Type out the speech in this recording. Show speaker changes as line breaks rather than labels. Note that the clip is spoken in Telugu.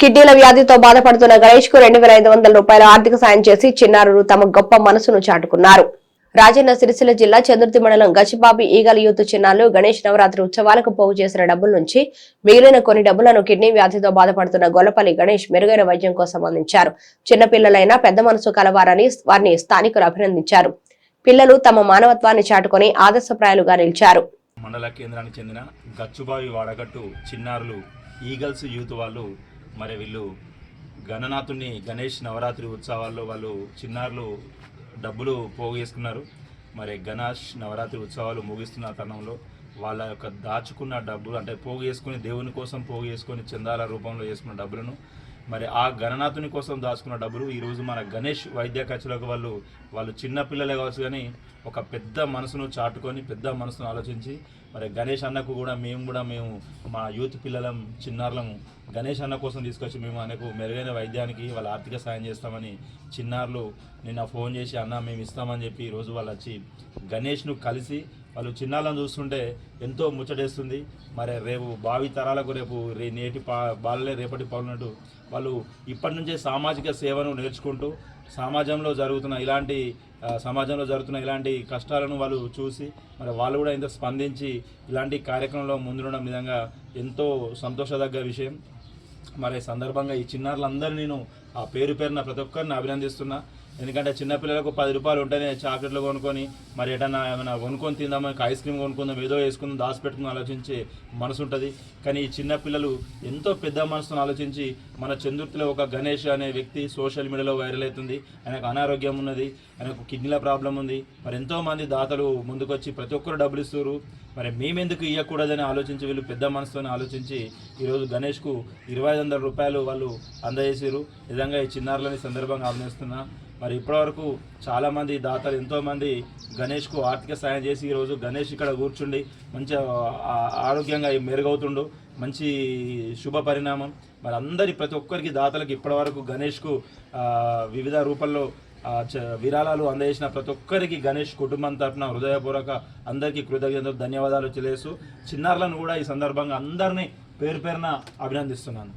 కిడ్నీల వ్యాధితో బాధపడుతున్న గణేష్కు రెండు వేల ఐదు వందల రూపాయల ఆర్థిక సాయం చేసి చిన్నారులు తమ గొప్ప మనసును చాటుకున్నారు. రాజన్న సిరిసిల్ల జిల్లా చంద్రుతి మండలం గచ్చిబాబి ఈగల యూత్ చిన్నారులు గణేష్ నవరాత్రి ఉత్సవాలకు పోగు చేసిన డబ్బుల నుంచి మిగిలిన కొన్ని డబ్బులను కిడ్నీ వ్యాధితో బాధపడుతున్న గొల్లపల్లి గణేష్ మెరుగైన వైద్యం కోసం అందించారు. చిన్నపిల్లలైనా పెద్ద మనసు కలవారని వారిని స్థానికులు అభినందించారు. పిల్లలు తమ మానవత్వాన్ని చాటుకొని ఆదర్శప్రాయాలుగా నిలిచారు.
మండల కేంద్రానికి చెందిన గచ్చుబావి వాడగట్టు చిన్నారులు ఈగల్స్ యూత్ వాళ్ళు మరి వీళ్ళు గణనాథుని గణేష్ నవరాత్రి ఉత్సవాల్లో వాళ్ళు చిన్నారులు డబ్బులు పోగు చేసుకున్నారు మరి గణేష్ నవరాత్రి ఉత్సవాలు ముగిస్తున్న తరుణంలో వాళ్ళ యొక్క దాచుకున్న డబ్బులు అంటే పోగు చేసుకుని దేవుని కోసం పోగు చేసుకొని చందాల రూపంలో చేసుకున్న డబ్బులను మరి ఆ గణనాథుని కోసం దాచుకున్న డబ్బులు ఈరోజు మన గణేష్ వైద్య ఖర్చులకు వాళ్ళు వాళ్ళు చిన్న పిల్లలే కావచ్చు కానీ ఒక పెద్ద మనసును చాటుకొని పెద్ద మనసును ఆలోచించి మరి గణేష్ అన్నకు కూడా మేము కూడా మేము మా యూత్ పిల్లలం చిన్నారులము గణేష్ అన్న కోసం తీసుకొచ్చి మేము ఆయనకు మెరుగైన వైద్యానికి వాళ్ళ ఆర్థిక సాయం చేస్తామని చిన్నారులు నిన్న ఫోన్ చేసి అన్న మేము ఇస్తామని చెప్పి ఈరోజు వాళ్ళు వచ్చి గణేష్ను కలిసి వాళ్ళు చిన్నారులను చూస్తుంటే ఎంతో ముచ్చటేస్తుంది. మరి రేపు భావి తరాలకు రేపు రే నేటి పా బాలలే రేపటి పాలనట్టు వాళ్ళు ఇప్పటి నుంచే సామాజిక సేవను నేర్చుకుంటూ సమాజంలో జరుగుతున్న ఇలాంటి సమాజంలో జరుగుతున్న ఇలాంటి కష్టాలను వాళ్ళు చూసి మరి వాళ్ళు కూడా ఇంత స్పందించి ఇలాంటి కార్యక్రమంలో ముందుండడం నిజంగా ఎంతో సంతోషదగ్గ విషయం. మరి ఈ సందర్భంగా ఈ చిన్నారులందరూ నేను ఆ పేరు పేరున ప్రతి ఒక్కరిని అభినందిస్తున్నా. ఎందుకంటే చిన్నపిల్లలకు పది రూపాయలు ఉంటేనే చాక్లెట్లు కొనుక్కొని మరి ఎటన్నా ఏమైనా కొనుక్కొని తిందామని ఐస్ క్రీమ్ కొనుక్కుందాం ఏదో వేసుకుందాం దాచిపెట్టుకుందాం ఆలోచించే మనసు ఉంటుంది కానీ ఈ చిన్నపిల్లలు ఎంతో పెద్ద మనసును ఆలోచించి మన చందుర్తిలో ఒక గణేష్ అనే వ్యక్తి సోషల్ మీడియాలో వైరల్ అవుతుంది. ఆయనకు అనారోగ్యం ఉన్నది ఆయనకు కిడ్నీల ప్రాబ్లం ఉంది. మరి ఎంతో మంది దాతలు ముందుకొచ్చి ప్రతి ఒక్కరు డబ్బులు ఇస్తారు మరి మేమెందుకు ఇవ్వకూడదని ఆలోచించి వీళ్ళు పెద్ద మనసుతో ఆలోచించి ఈరోజు గణేష్కు ఇరవై ఐదు వందల రూపాయలు వాళ్ళు అందజేసారు విధంగా ఈ చిన్నారులని సందర్భంగా ఆదరిస్తున్నా మరి ఇప్పటివరకు చాలామంది దాతలు ఎంతోమంది గణేష్కు ఆర్థిక సాయం చేసి ఈరోజు గణేష్ ఇక్కడ కూర్చుండి మంచిగా ఆరోగ్యంగా మెరుగవుతుండు. మంచి శుభ పరిణామం. మరి అందరి ప్రతి ఒక్కరికి దాతలకు ఇప్పటివరకు గణేష్కు వివిధ రూపంలో చ- విరాళాలు అందజేసిన ప్రతి ఒక్కరికి గణేష్ కుటుంబం తరఫున హృదయపూర్వక అందరికీ కృతజ్ఞతలు ధన్యవాదాలు తెలియజేస్తూ చిన్నారులను కూడా ఈ సందర్భంగా అందరినీ పేరు పేరున అభినందిస్తున్నాను.